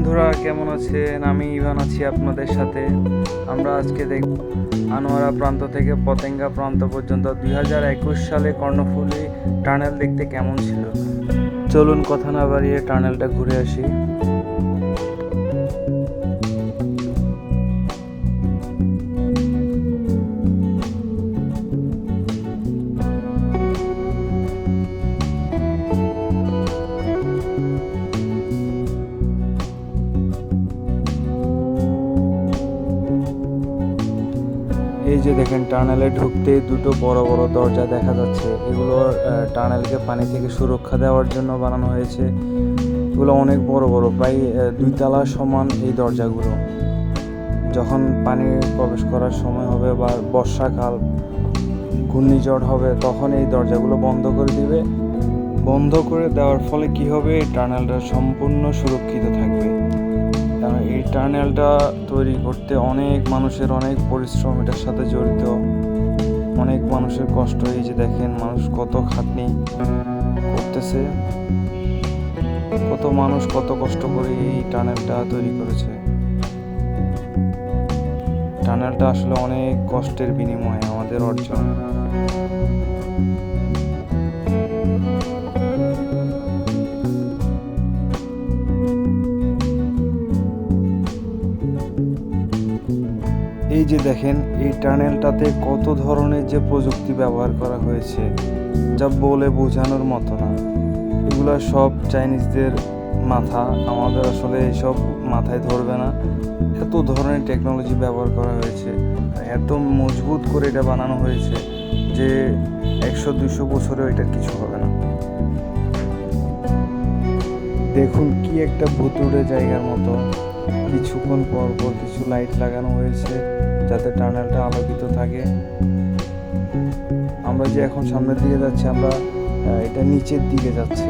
বন্ধুরা, কেমন আছেন? আমি ইভান আছি আপনাদের সাথে। আমরা আজকে দেখ আনোয়ারা প্রান্ত থেকে পতেঙ্গা প্রান্ত পর্যন্ত দুই হাজার একুশ সালে কর্ণফুলী টানেল দেখতে কেমন ছিল? চলুন কথা না বাড়িয়ে টানেলটা ঘুরে আসি। দেখেন টানেলে ঢুকতে দুটো বড় বড় দরজা দেখা যাচ্ছে। এগুলো টানেলকে পানি থেকে সুরক্ষা দেওয়ার জন্য বানানো হয়েছে। এগুলো অনেক বড় বড়, প্রায় দুই তলা সমান এই দরজাগুলো। যখন পানি প্রবেশ করার সময় হবে বা বর্ষাকাল, ঘূর্ণিঝড় হবে, তখন এই দরজাগুলো বন্ধ করে দিবে। বন্ধ করে দেওয়ার ফলে কি হবে? টানেলটা সম্পূর্ণ সুরক্ষিত থাকবে। এই টানেলটা তৈরি করতে অনেক মানুষের অনেক পরিশ্রম এটার সাথে জড়িত। অনেক মানুষের কষ্ট, এই যে দেখেন মানুষ কত খাটনি করতেছে। কত মানুষ কত কষ্ট করে এই টানেলটা তৈরি করেছে। টানেলটা আসলে অনেক কষ্টের বিনিময়ে আমাদের অর্জন। এই যে দেখেন, এই টানেলটাতে কত ধরনের যে প্রযুক্তি ব্যবহার করা হয়েছে, যা বলে বোঝানোর মতো না। এগুলো সব চাইনিজদের মাথা। আমাদের আসলে এসব মাথায় ধরবে না। এত ধরনের টেকনোলজি ব্যবহার করা হয়েছে। এত মজবুত করে এটা বানানো হয়েছে যে একশো দুশো বছরেও এটার কিছু হবে না। দেখুন কি একটা ভুতুড়ে জায়গার মতো। কিছুক্ষণ পর পর কিছু লাইট লাগানো হয়েছে, যাতে টানেলটা আলোকিত থাকে। আমরা যে এখন সামনের দিকে যাচ্ছি, আমরা এটা নিচের দিকে যাচ্ছে।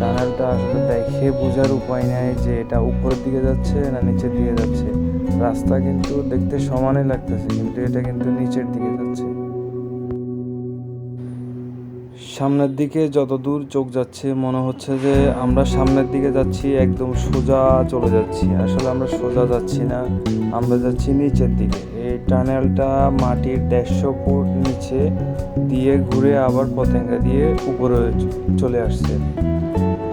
টানেলটা আসলে দেখে বোঝার উপায় নেই যে এটা উপরের দিকে যাচ্ছে না নিচের দিকে যাচ্ছে। রাস্তা কিন্তু দেখতে সমানই লাগতেছে, কিন্তু এটা কিন্তু নিচের দিকে যাচ্ছে। সামনের দিকে যত দূর চোখ যাচ্ছে, মনে হচ্ছে যে আমরা সামনের দিকে যাচ্ছি, একদম সোজা চলে যাচ্ছি। আসলে আমরা সোজা যাচ্ছি না, আমরা যাচ্ছি নিচের দিকে। এই টানেলটা মাটির দেড়শো ফুট নিচে দিয়ে ঘুরে আবার পতেঙ্গা দিয়ে উপরে চলে আসছে।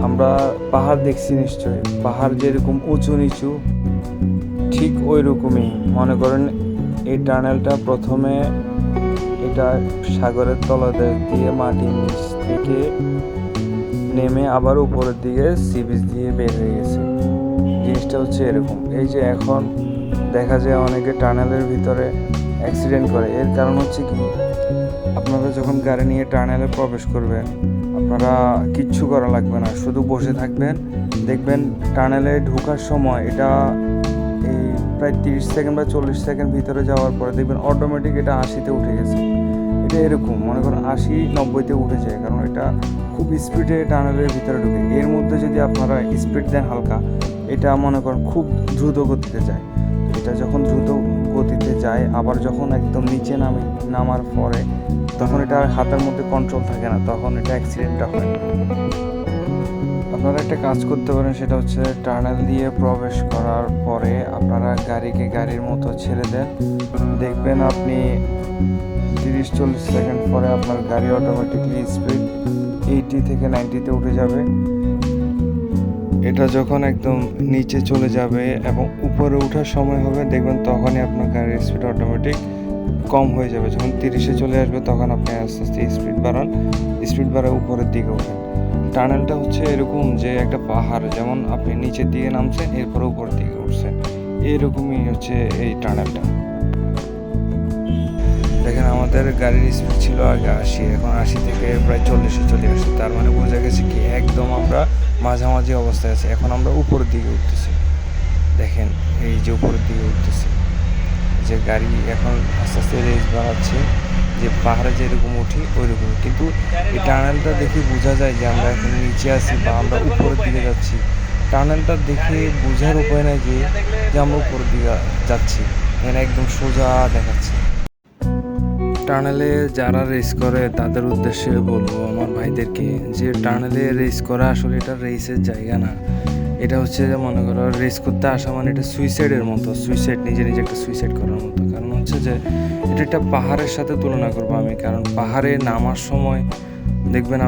আমরা পাহাড় দেখছি নিশ্চয়ই। পাহাড় যেরকম উঁচু নিচু, ঠিক ওই রকমই মনে করেন এই টানেলটা প্রথমে এটা সাগরের তলাতে দিয়ে মাটির নিচ থেকে নেমে আবার উপরের দিকে সি বিচ দিয়ে বের হয়ে গেছে। জিনিসটা হচ্ছে এরকম। এই যে এখন দেখা যায় অনেকে টানেলের ভিতরে অ্যাক্সিডেন্ট করে। এর কারণ হচ্ছে কি? আপনারা যখন গাড়ি নিয়ে টানেলে প্রবেশ করবেন, আপনারা কিচ্ছু করা লাগবে না। শুধু বসে থাকবেন, দেখবেন টানেলে ঢোকার সময় এটা এই প্রায় তিরিশ সেকেন্ড বা চল্লিশ সেকেন্ড ভিতরে যাওয়ার পরে দেখবেন অটোমেটিক এটা আশিতে উঠে গেছে। এটা এরকম, মনে করেন আশি নব্বইতে উঠে যায়, কারণ এটা খুব স্পিডে টানেলের ভিতরে ঢুকে এর মধ্যে যদি আপনারা স্পিড দেন হালকা, এটা মনে করেন খুব দ্রুত গতিতে যায়। এটা যখন দ্রুত গতিতে যায়, আবার যখন একদম নিচে নামে, নামার পরে, তখন এটা আর হাতের মধ্যে কন্ট্রোল থাকে না, তখন এটা অ্যাক্সিডেন্টটা হয়। আপনারা একটা কাজ করতে পারেন, সেটা হচ্ছে টানেল দিয়ে প্রবেশ করার পরে আপনারা গাড়িকে গাড়ির মতো ছেড়ে দেন। দেখবেন আপনি তিরিশ চল্লিশ সেকেন্ড পরে আপনার গাড়ি অটোমেটিকলি স্পিড এইটি থেকে নাইনটিতে উঠে যাবে। এটা যখন একদম নিচে চলে যাবে এবং উপরে ওঠার সময় হবে, দেখবেন তখনই আপনার গাড়ির স্পিড অটোমেটিক কম হয়ে যাবে। যখন তিরিশে চলে আসবে, তখন আপনি আস্তে আস্তে স্পিড বাড়ান স্পিড বাড়ায় উপরের দিকে ওঠেন। টানেলটা হচ্ছে এরকম যে একটা পাহাড়, যেমন আপনি নিচের দিকে নামছেন, এরপরে উপরের দিকে উঠছেন। এরকমই হচ্ছে এই টানেলটা। আমাদের গাড়ির স্পিড ছিল আগে আশি, এখন আশি থেকে প্রায় চল্লিশে চলে আসছে তার মানে বোঝা গেছে কি একদম আমরা মাঝামাঝি অবস্থায় আছি। এখন আমরা উপরের দিকে উঠতেছি। দেখেন, এই যে উপরের দিকে উঠতেছি। যে গাড়ি এখন আস্তে আস্তে রেস বাড়াচ্ছে, যে পাহাড়ে যেরকম উঠি ওই রকম কিন্তু এই টানেলটা দেখে বোঝা যায় যে আমরা এখন নিচে আছি বা আমরা উপরের দিকে যাচ্ছি। টানেলটা দেখে বোঝার উপায় নাই যে যে আমরা উপরের দিকে যাচ্ছি। এখানে একদম সোজা দেখাচ্ছে। টানেলে যারা রেস করে, তাদের উদ্দেশ্যে বলব আমার ভাইদেরকে যে টানেলে রেস করা আসলে এটা রেসের জায়গা না। এটা হচ্ছে যে মনে করো রেস করতে আসা মানে এটা সুইসাইডের মতো সুইসাইড নিজে নিজে একটা সুইসাইড করার মতো। কারণ হচ্ছে যে এটা একটা পাহাড়ের সাথে তুলনা করব আমি, কারণ পাহাড়ে নামার সময় দেখবেন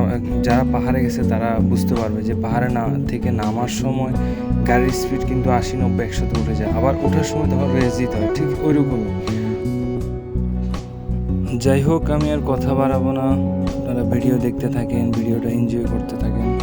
যারা পাহাড়ে গেছে তারা বুঝতে পারবে যে পাহাড়ে না, থেকে নামার সময় গাড়ির স্পিড কিন্তু আশি, নব্বই, একশোতে উঠে যায়। আবার ওঠার সময় তখন রেস দিতে হয়, ঠিক ওই রকমই যাই হোক, আমি আর কথা বাড়াবো না। আপনারা ভিডিও দেখতে থাকেন, ভিডিওটা এনজয় করতে থাকেন।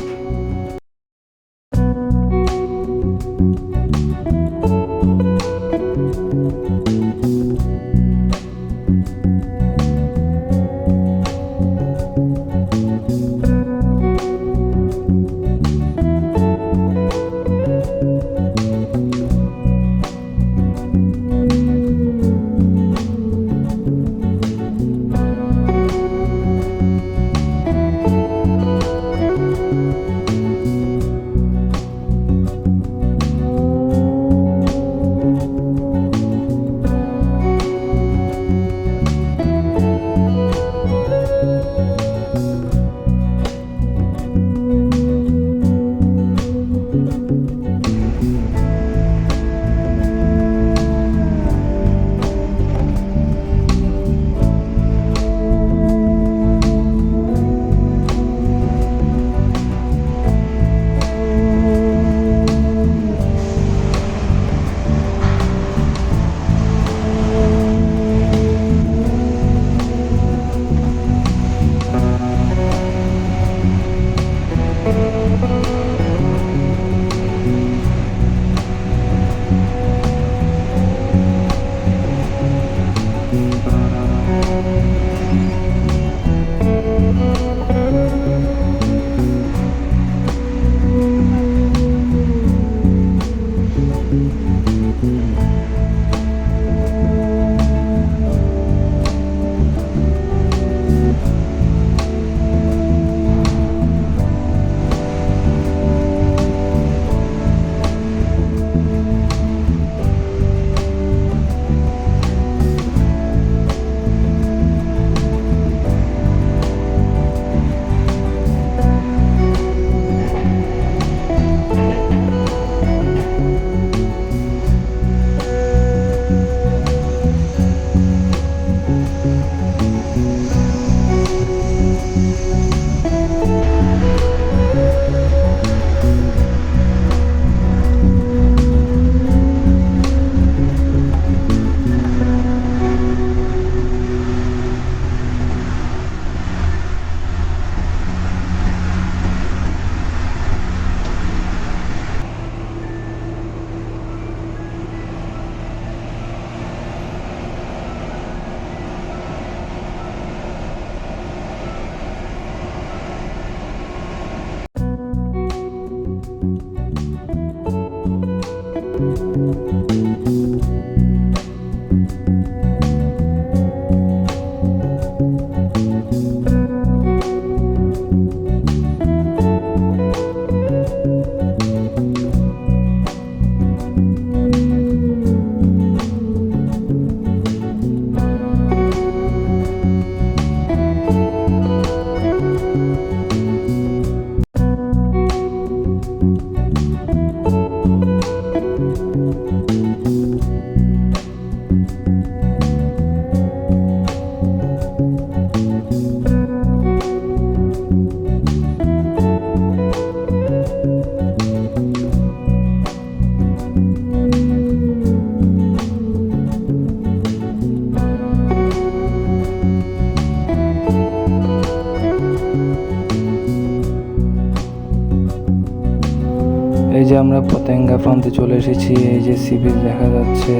প্রান্তে চলে এসেছি, এই যে সি বিচ দেখা যাচ্ছে।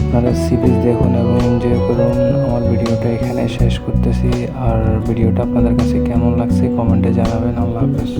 আপনারা সি বিচ দেখুন এবং এনজয় করুন। আমার ভিডিওটা এখানে শেষ করতেছি। আর ভিডিওটা আপনাদের কাছে কেমন লাগছে কমেন্টে জানাবেন। আল্লাহ হাফেজ।